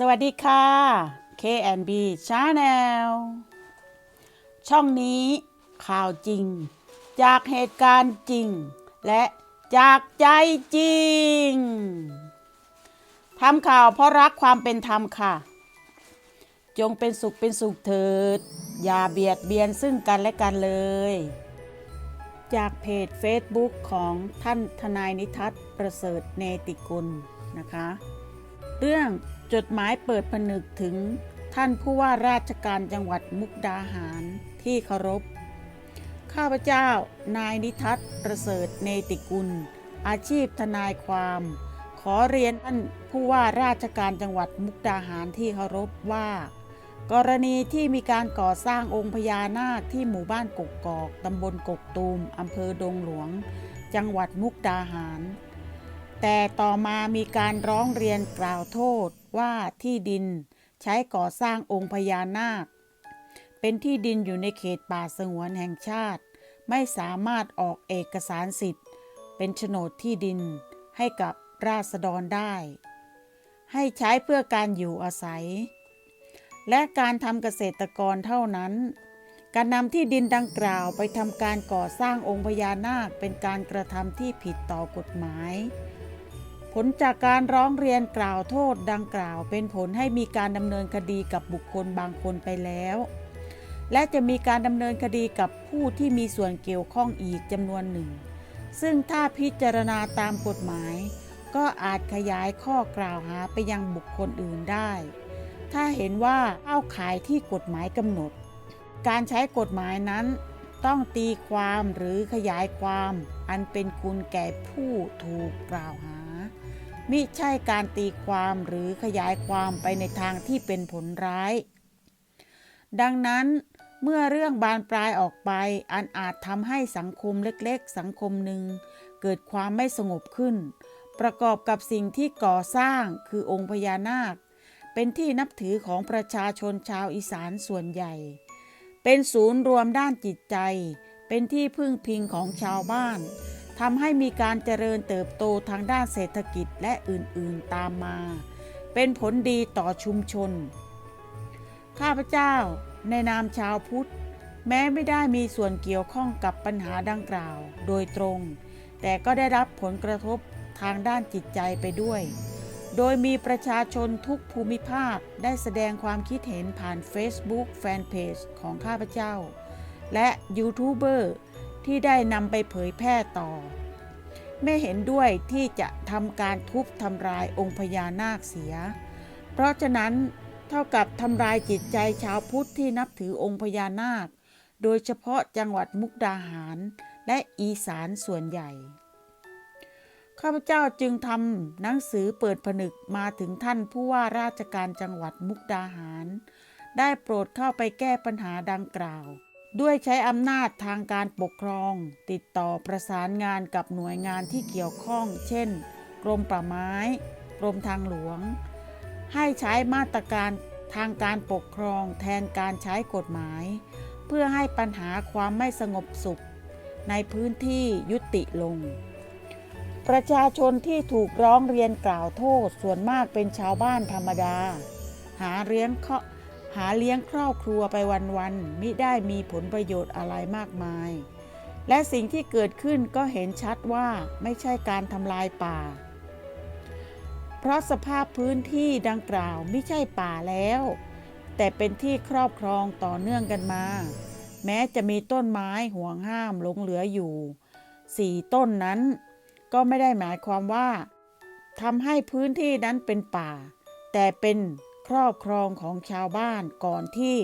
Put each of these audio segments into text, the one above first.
สวัสดีค่ะ K&B Channel ช่องนี้ข่าวจริง จากเหตุการณ์จริง และจากใจจริงทำข่าวเพราะรักความเป็นธรรมค่ะ จงเป็นสุขเป็นสุขเถิด อย่าเบียดเบียนซึ่งกันและกันเลย จากเพจ Facebook ของท่านทนายนิทัศน์ประเสริฐเนติกุลนะคะ เรื่อง จดหมายเปิดผนึกถึงท่านผู้ว่าราชการจังหวัดมุกดาหารที่เคารพ ข้าพเจ้านายนิทัศน์ประเสริฐเนติกุล อาชีพทนายความ ขอเรียนท่านผู้ว่าราชการจังหวัดมุกดาหารที่เคารพว่า กรณีที่มีการก่อสร้างองค์พญานาคที่หมู่บ้านกกกอกตำบลกกตูมอำเภอดงหลวง จังหวัดมุกดาหาร แต่ต่อมามีการร้องเรียนกล่าวโทษว่าที่ดินใช้ก่อสร้างองค์พญานาค เป็นที่ดินอยู่ในเขตป่าสงวนแห่งชาติ ไม่สามารถออกเอกสารสิทธิ์ เป็นโฉนดที่ดินให้กับราษฎรได้ ให้ใช้เพื่อการอยู่อาศัย และการทำเกษตรกรเท่านั้น การนำที่ดินดังกล่าวไปทำการก่อสร้างองค์พญานาคเป็นการกระทำที่ผิดต่อกฎหมาย ผลจากการร้องเรียนกล่าวโทษดังกล่าว เป็นผลให้มีการดำเนินคดีกับบุคคลบางคนไปแล้ว และจะมีการดำเนินคดีกับผู้ที่มีส่วนเกี่ยวข้องอีกจำนวนหนึ่ง ซึ่งถ้าพิจารณาตามกฎหมาย ก็อาจขยายข้อกล่าวหาไปยังบุคคลอื่นได้ ถ้าเห็นว่าเข้าขายที่กฎหมายกำหนด การใช้กฎหมายนั้นต้องตีความหรือขยายความอันเป็นคุณแก่ผู้ถูกกล่าวหา มิใช่การตีความหรือขยายความไปในทางที่เป็นผลร้าย ดังนั้นเมื่อเรื่องบานปลายออกไป อันอาจทำให้สังคมเล็กๆ สังคมหนึ่ง เกิดความไม่สงบขึ้น ประกอบกับสิ่งที่ก่อสร้างคือองค์พญานาค เป็นที่นับถือของประชาชนชาวอีสานส่วนใหญ่ เป็นศูนย์รวมด้านจิตใจ เป็นที่พึ่งพิงของชาวบ้าน ทำให้มีการเจริญเติบโตทางด้านเศรษฐกิจและอื่นๆตามมา เป็นผลดีต่อชุมชน ข้าพเจ้าในนามชาวพุทธ แม้ไม่ได้มีส่วนเกี่ยวข้องกับปัญหาดังกล่าวโดยตรง แต่ก็ได้รับผลกระทบทางด้านจิตใจไปด้วย โดยมีประชาชนทุกภูมิภาคได้แสดงความคิดเห็นผ่าน Facebook Fanpage ของข้าพเจ้า และยูทูบเบอร์ ที่ได้นำไปเผยแพร่ต่อ ไม่เห็นด้วยที่จะทำการทุบทำลายองค์พญานาคเสีย เพราะฉะนั้นเท่ากับทำลายจิตใจชาวพุทธที่นับถือองค์พญานาค โดยเฉพาะจังหวัดมุกดาหารและอีสานส่วนใหญ่ ข้าพเจ้าจึงทำหนังสือเปิดผนึกมาถึงท่านผู้ว่าราชการจังหวัดมุกดาหาร ได้โปรดเข้าไปแก้ปัญหาดังกล่าว ด้วยใช้อำนาจทางการปกครอง ติดต่อประสานงานกับหน่วยงานที่เกี่ยวข้อง เช่น กรมป่าไม้ กรมทางหลวง ให้ใช้มาตรการทางการปกครองแทนการใช้กฎหมาย เพื่อให้ปัญหาความไม่สงบสุข ในพื้นที่ยุติลง ประชาชนที่ถูกร้องเรียนกล่าวโทษส่วนมากเป็นชาวบ้านธรรมดา หาเลี้ยงเคา หาเลี้ยงครอบครัวไปวันๆมิได้มีผลประโยชน์อะไรมากมาย และสิ่งที่เกิดขึ้นก็เห็นชัดว่าไม่ใช่การทำลายป่า เพราะสภาพพื้นที่ดังกล่าวไม่ใช่ป่าแล้ว แต่เป็นที่ครอบครองต่อเนื่องกันมา แม้จะมีต้นไม้ห่วงห้ามหลงเหลืออยู่สี่ต้นนั้น ก็ไม่ได้หมายความว่าทำให้พื้นที่นั้นเป็นป่า แต่เป็น ครอบครองของชาวบ้านก่อนที่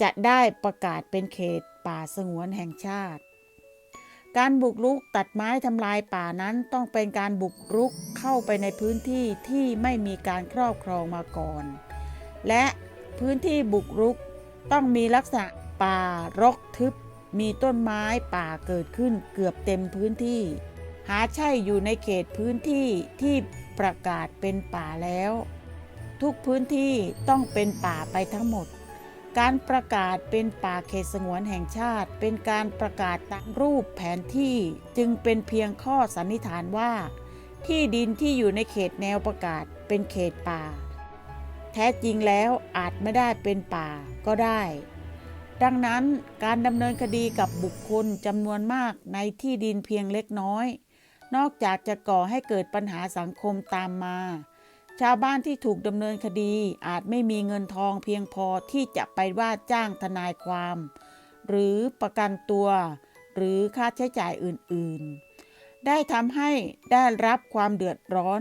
จะได้ประกาศเป็นเขตป่าสงวนแห่งชาติ การบุกรุกตัดไม้ทำลายป่านั้นต้องเป็นการบุกรุกเข้าไปในพื้นที่ที่ไม่มีการครอบครองมาก่อน และพื้นที่บุกรุกต้องมีลักษณะป่ารกทึบ มีต้นไม้ป่าเกิดขึ้นเกือบเต็มพื้นที่ หาใช่อยู่ในเขตพื้นที่ที่ประกาศเป็นป่าแล้ว ทุกพื้นที่ต้องเป็นป่าไปทั้งหมด การประกาศเป็นป่าเขตสงวนแห่งชาติ เป็นการประกาศตามรูปแผนที่จึงเป็นเพียงข้อสันนิษฐานว่า ที่ดินที่อยู่ในเขตแนวประกาศเป็นเขตป่า แท้จริงแล้วอาจไม่ได้เป็นป่าก็ได้ ดังนั้นการดำเนินคดีกับบุคคลจำนวนมากในที่ดินเพียงเล็กน้อย นอกจากจะก่อให้เกิดปัญหาสังคมตามมา ชาวบ้านที่ถูกดำเนินคดีอาจไม่มีเงินทองเพียงพอที่จะไปว่าจ้างทนายความ หรือประกันตัว หรือค่าใช้จ่ายอื่นๆ ได้ทำให้ได้รับความเดือดร้อน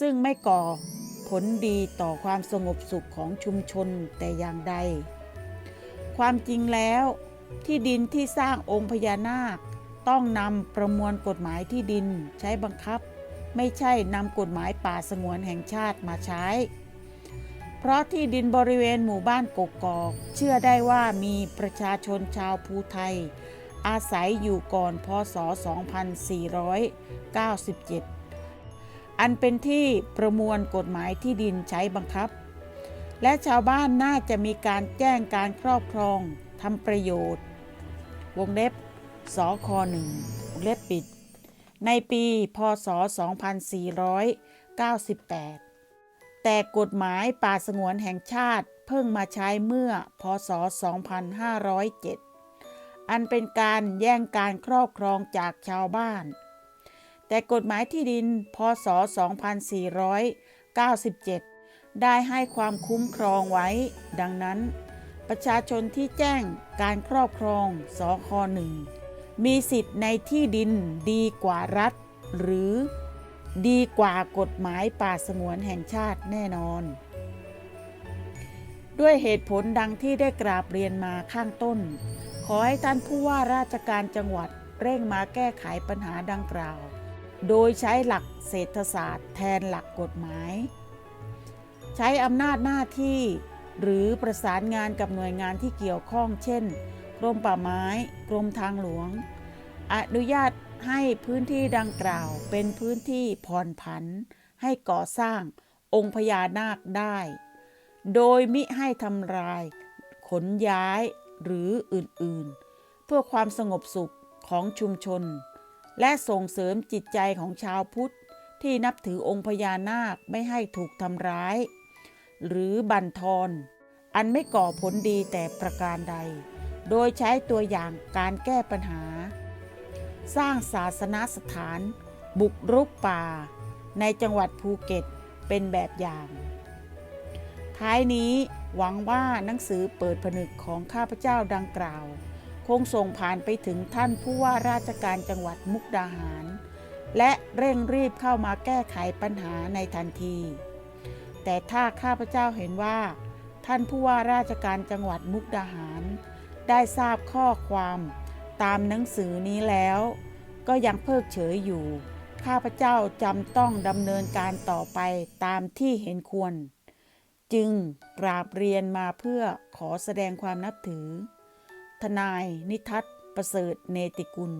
ซึ่งไม่ก่อผลดีต่อความสงบสุขของชุมชนแต่อย่างใด ความจริงแล้วที่ดินที่สร้างองค์พญานาค ต้องนำประมวลกฎหมายที่ดินใช้บังคับ ไม่ใช่นำกฎหมายป่าสงวนแห่งชาติมาใช้ เพราะที่ดินบริเวณหมู่บ้านกกอก เชื่อได้ว่ามีประชาชนชาวภูไทย อาศัยอยู่ก่อนพศ 2497 อันเป็นที่ประมวลกฎหมายที่ดินใช้บังคับ และชาวบ้านน่าจะมีการแจ้งการครอบครองทำประโยชน์ วงเล็บสคหนึ่งวงเล็บปิด ในปีพศ 2498 แต่กฎหมายป่าสงวนแห่งชาติเพิ่งมาใช้เมื่อพศ 2507 อันเป็นการแย่งการครอบครองจากชาวบ้าน แต่กฎหมายที่ดินพศ 2497 ได้ให้ความคุ้มครองไว้ ดังนั้น ประชาชนที่แจ้งการครอบครองสคหนึ่ง มีสิทธิ์ในที่ดินดีกว่ารัฐ หรือดีกว่ากฎหมายป่าสงวนแห่งชาติแน่นอน ด้วยเหตุผลดังที่ได้กราบเรียนมาข้างต้น ขอให้ท่านผู้ว่าราชการจังหวัดเร่งมาแก้ไขปัญหาดังกล่าว โดยใช้หลักเศรษฐศาสตร์แทนหลักกฎหมาย ใช้อำนาจหน้าที่ หรือประสานงานกับหน่วยงานที่เกี่ยวข้อง เช่น กรมป่าไม้ กรมทางหลวง อนุญาตให้พื้นที่ดังกล่าวเป็นพื้นที่ผ่อนผัน ให้ก่อสร้างองค์พญานาคได้ โดยมิให้ทำลาย ขนย้ายหรืออื่นๆ เพื่อความสงบสุขของชุมชน และส่งเสริมจิตใจของชาวพุทธ ที่นับถือองค์พญานาคไม่ให้ถูกทำร้าย หรือบั่นทอน อันไม่ก่อผลดีแต่ประการใด โดยใช้ตัวอย่างการแก้ปัญหา สร้างศาสนสถาน บุกรุกป่า ในจังหวัดภูเก็ตเป็นแบบอย่าง ท้ายนี้หวังว่าหนังสือเปิดผนึกของข้าพเจ้าดังกล่าว คงส่งผ่านไปถึงท่านผู้ว่าราชการจังหวัดมุกดาหาร และเร่งรีบเข้ามาแก้ไขปัญหาในทันที แต่ถ้าข้าพเจ้าเห็นว่า ท่านผู้ว่าราชการจังหวัดมุกดาหาร ได้ทราบข้อความตามหนังสือนี้แล้ว ก็ยังเพิกเฉยอยู่ ข้าพเจ้าจำต้องดำเนินการต่อไปตามที่เห็นควร จึงกราบเรียนมาเพื่อขอแสดงความนับถือ ทนายนิทัศน์ประเสริฐเนติกุล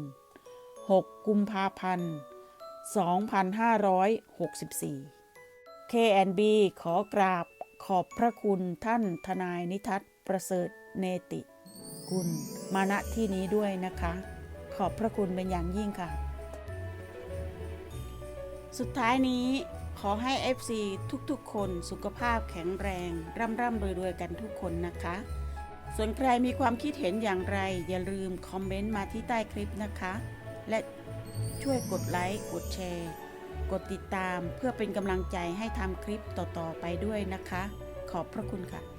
6 กุมภาพันธ์ 2564 K&B ขอกราบขอบพระคุณท่านทนายนิทัศน์ประเสริฐเนติ กุลมาณที่นี้ด้วยนะคะ ขอบพระคุณเป็นอย่างยิ่งค่ะ สุดท้ายนี้ขอให้ FC ทุกๆ คนสุขภาพแข็งแรง ร่ำร่ำรวยๆกันทุกคนนะคะ ส่วนใครมีความคิดเห็นอย่างไร อย่าลืมคอมเมนต์มาที่ใต้คลิปนะคะ และช่วยกดไลค์กดแชร์ กดติดตามเพื่อเป็นกำลังใจให้ทำคลิปต่อๆไปด้วยนะคะ ขอบพระคุณค่ะ